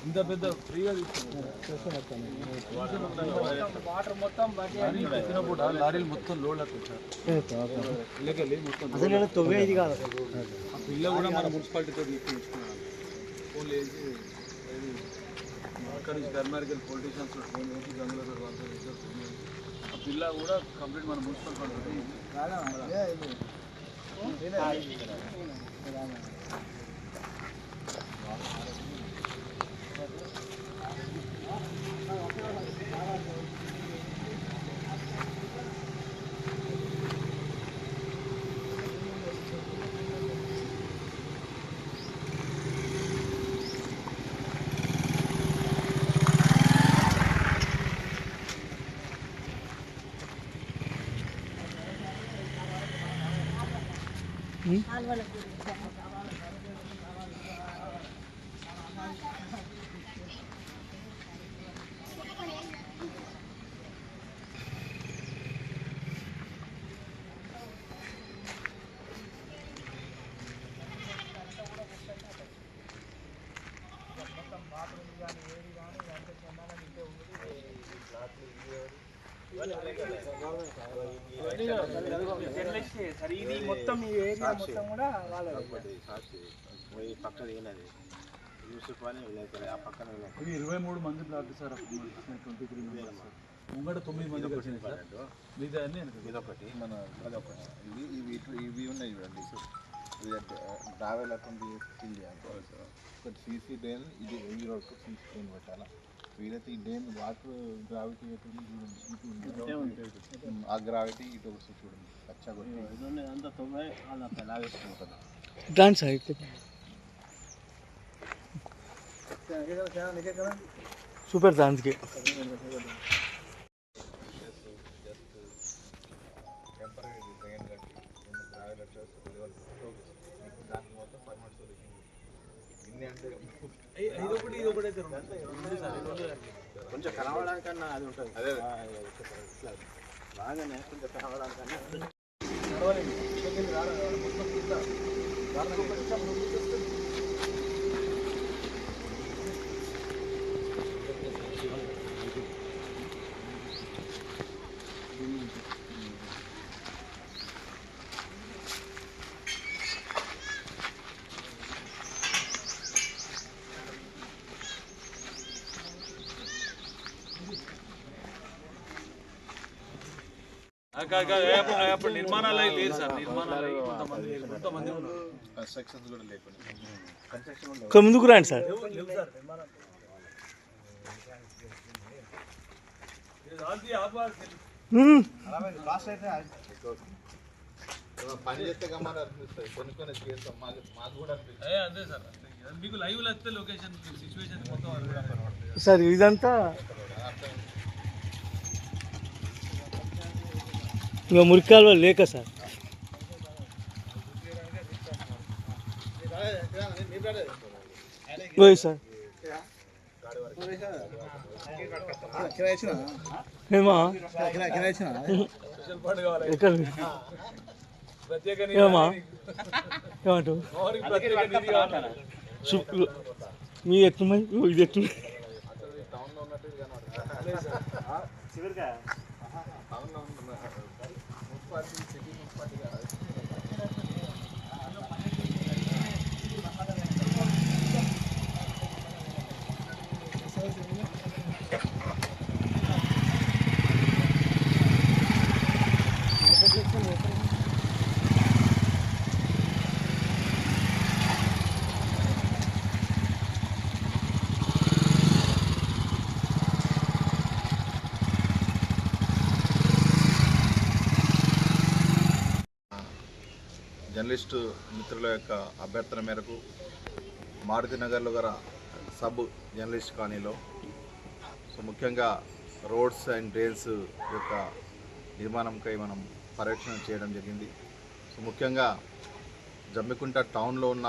ఇంత పెద్ద ఫ్రీగా వాటర్ మొత్తం ఎత్తినప్పుడు లారీలు మొత్తం లోడ్ అవుతుంది సార్ ఇళ్ళకెళ్ళి మొత్తం అసలు నేను తొవ్వేది కాదు. అసలు ఆ పిల్ల కూడా మన మున్సిపాలిటీతో తీసుకున్నాం ఫోన్ లేచి ఏది? అక్కడ నుంచి కర్మారికి పొలిటీషియన్స్ ఫోన్ చేసి గంగులతో వాళ్ళతో ఆ పిల్ల కూడా కంప్లీట్ మన మున్సిపల్ 嗯。ఇది మొత్తం ఈ ఏరియా మొత్తం కూడా వాళ్ళది పోయి పక్కన ఏనది యూసుఫ్ అని విలేకరు ఆ పక్కన ఇది ఇరవై మూడు మంది block sir twenty three members. ముంగట తొమ్మిది మంది వచ్చింది సార్. మిగతా అన్ని ఇదొకటి. మన అదొకటి. ఇవి ఇవి ఇవి ఉన్నాయి చూడండి. ట్రావెల్ అటువంటి ఫిల్ చేయాలి సీసీ డ్రైన్ ఇది ఈ రోడ్కు సీసీ డ్రైన్ పెట్టాలా వీలైతే ఈ డ్రైన్ వాటర్ గ్రావిటీ ఎటు ఉంది చూడండి ఇటు ఉంది. ఆ గ్రావిటీ ఇటు వస్తుంది చూడండి పచ్చగా కొట్టి అంతా తొంభై వాళ్ళంతా లాగేసుకుంటారు దాని సైడ్ సూపర్ దానికి టెంపరీ డ్రైన్ కట్టి రెండు ట్రావెల్ అడ్రస్ దానికి మొత్తం పర్మనెంట్ కొంచెం కనబడానికన్నా అది ఉంటుంది. అదే. బాగానే కొంచెం కనబడానికన్నా అప్పుడు- అప్పుడు నిర్మాణాలు అయి లేదు సార్ నిర్మాణాలు అయి కొంతమంది కొంతమంది ఉన్నారు. కన్స్ట్రక్షన్స్ కూడా లేకుండా. కన్స్ట్రక్షన్ ఉండదు ఇక్కడ ముందుకు రండి సార్. లేవు లేవు సార్ నిర్మాణాలు ఇది ఆల్ది ఆపాలి. మ్మ్. పని చేస్తే గమ్మని అనిపిస్తుంది. కొన్ని కొన్ని చేస్తాం. మాకు మాకు కూడా అనిపిస్తుంది. అంతే సార్. మీకు లైవ్ వస్తే లొకేషన్ సిచ్యువేషన్ మొత్తం సార్ ఇదంతా ఇంకా మురికాలు లేక సార్. ఓయ్ సార్. ఏమా? ఎక్కడ? ఏమా? మీ ఎట్లున్నాయి ఇది quadrant to give him second hours. Journalist మిత్రుల యొక్క అభ్యర్థన మేరకు మారుతినగర్లో గల సబ్ జర్నలిస్ట్ కాలనీలో సో ముఖ్యంగా రోడ్స్ అండ్ డ్రైన్స్ యొక్క నిర్మాణంకై మనం పర్యవేక్షణ చేయడం జరిగింది. సో ముఖ్యంగా జమ్మికుంట టౌన్లో ఉన్న